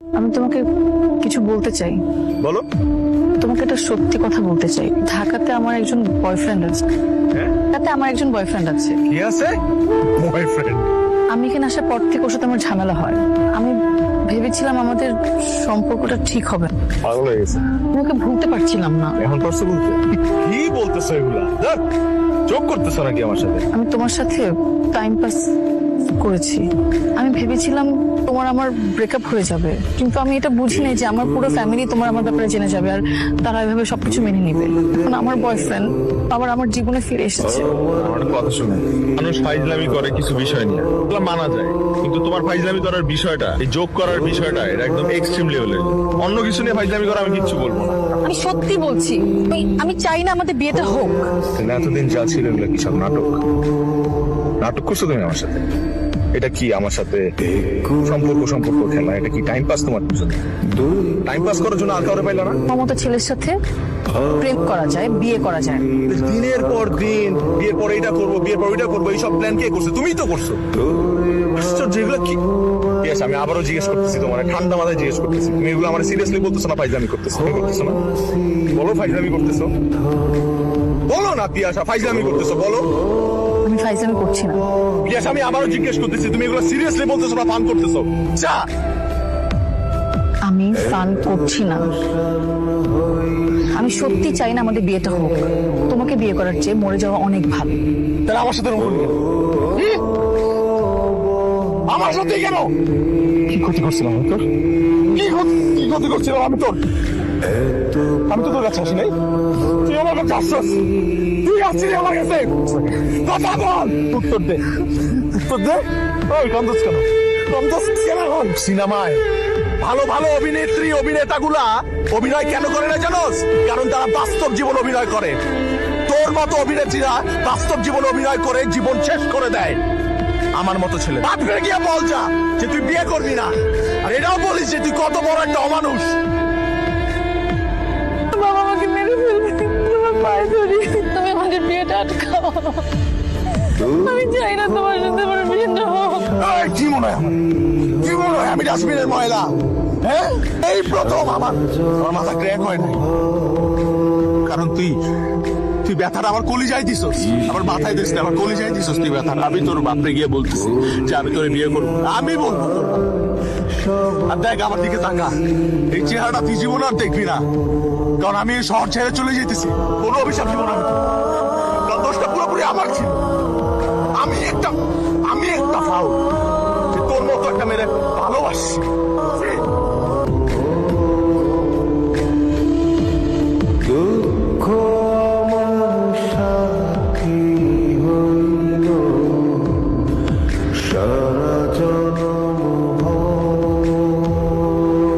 আমি তোমাকে কিছু বলতে চাই। বলো। তোমাকে একটা সত্যি কথা বলতে চাই। ঢাকাতে আমার একজন বয়ফ্রেন্ড আছে। হ্যাঁ? ঢাকাতে আমার একজন বয়ফ্রেন্ড আছে। কি আছে? বয়ফ্রেন্ড আমি এখানে আসার পর থেকে ওর সাথে আমার ঝামেলা হয়। আমি ভেবেছিলাম আমাদের সম্পর্কটা ঠিক হবে না। পাগল হয়ে গেছে। আমি ওকে ভুলতে পারছিলাম না। এখন পারছ বলতে? কি বলতেছো এগুলা? যোগ করতেছো নাকি আমার সাথে? আমি তোমার সাথে টাইম পাস করেছি। আমি ভেবেছিলাম তোমার আমার ব্রেকআপ হয়ে যাবে। কিন্তু আমি এটা বুঝি নাই যে আমার পুরো ফ্যামিলি তোমার আমার ব্যাপারে জেনে যাবে আর তারা এভাবে সবকিছু মেনে নিবে। এখন আমার বয়ফ্রেন্ড আবার আমার জীবনে ফিরে এসেছে। আমার কথা শুনে মানুষ ফাইজলামি করে কিছু বিষয় নিয়ে। এগুলো মানা যায়। কিন্তু তোমার ফাইজলামি করার বিষয়টা এই যোগ করার বিষয়টা এটা একদম এক্সট্রিম লেভেলের অন্য কিছু নিয়ে ফাইজলামি করা আমি কিচ্ছু বলব না। আমি সত্যি বলছি আমি- আমি চাই না আমাদের বিয়েটা হোক। এতদিন যা ছিল এগুলো কি সব নাটক? নাটক করছ তুমি আমার সাথে? এটা কি আমার সাথে সম্পর্ক সম্পর্ক খেলা? এটা কি টাইম পাস তোমার জন্য? টাইম পাস করার জন্য আর কাউরে পাইলা না? মতো ছেলের সাথে প্রেম করা যায় বিয়ে করা যায়। দিনের পর দিন বিয়ের পর এটা করব বিয়ের পর ওইটা করব এইসব প্ল্যান কে করছে? তুমিই তো করছ। আশ্চর্য, এগুলো কি? ঠিক আমি আবারও জিজ্ঞেস করতেছি তোমার ঠান্ডা মাথায় জিজ্ঞেস করতেছি। তুমি এগুলো আমার সিরিয়াসলি বলতেছো না ফাইজলামি করতেছো? করতেছো না? বলো ফাইজলামি করতেছো। বলো না পিয়াসা ফাইজলামি করতেছো বলো। আমি ফাইজলামি করছি না। পিয়াসা আমি আবারও জিজ্ঞেস করতেছি তুমি এগুলো সিরিয়াসলি বলতেছো না পান করতেছো? যা! আমি ফান করছি না। আমি সত্যি চাই না আমাদের বিয়েটা হোক। তোমাকে বিয়ে করার চেয়ে মরে যাওয়া অনেক ভালো। তাহলে আমার সাথে রুম আমার সাথে কেন? কি ক্ষতি করছিলাম আমি তোর কি ক্ষতি কি ক্ষতি করছিলাম আমি তোর আমি তো তোর কাছে আসি নাই। তুই আমার কাছে আসছিস। তুই আসছিলি আমার কাছে। কথা বল। উত্তর দে। উত্তর দে? ওই কান্দস কেন? কান্দস কেন এখন? সিনেমায় ভালো ভালো অভিনেত্রী অভিনেতাগুলা অভিনয় কেন করে না জানোস? কারণ তারা বাস্তব জীবন অভিনয় করে। তোর মতো অভিনেত্রীরা বাস্তব জীবন অভিনয় করে জীবন শেষ করে দেয়। আমার মতো ছেলে। বাপরে গিয়ে বল যা যে তুই বিয়ে করবি না। আর এটাও বলিস যে তুই কত বড় একটা অমানুষ। আমি চাই না তোমার সাথে আমার এই, কি মনে হয়? কি মনে হয়? আমি ডাস্টবিনের ময়লা। হ্যাঁ? এই প্রথম আমার। আমার মাথা ক্র্যাক হয় নাই। কারণ তুই তুই ব্যথাটা আমার কলিজায় দিছস। আমার মাথায় দিস না আমার কলিজায় দিছস তুই ব্যথাটা। আমি তোর বাপরে গিয়ে বলতেছি যে আমি তোর বিয়ে করব। আমি বলব। আর দেখ আমার দিকে তাকা। এই চেহারাটা তুই জীবন আর দেখবি না। কারণ আমি শহর ছেড়ে চলে যেতেছি। কোনো অভিশাপ জীবন আমি আমার ছিল আমি একটা আমি একটা ফাউল তোর মতো একটা মেরে ভালোবাসি